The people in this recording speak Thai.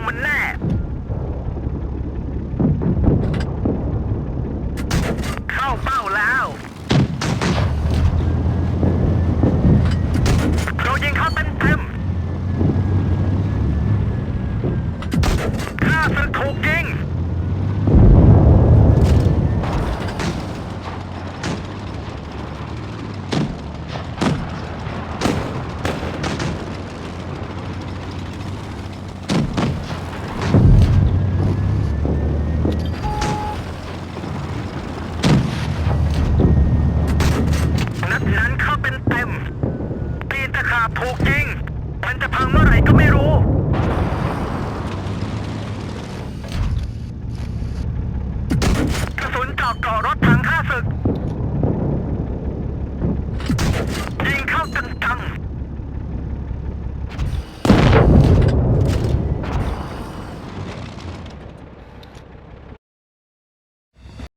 my name. ถูกยิง มันจะพังเมื่อไหร่ก็ไม่รู้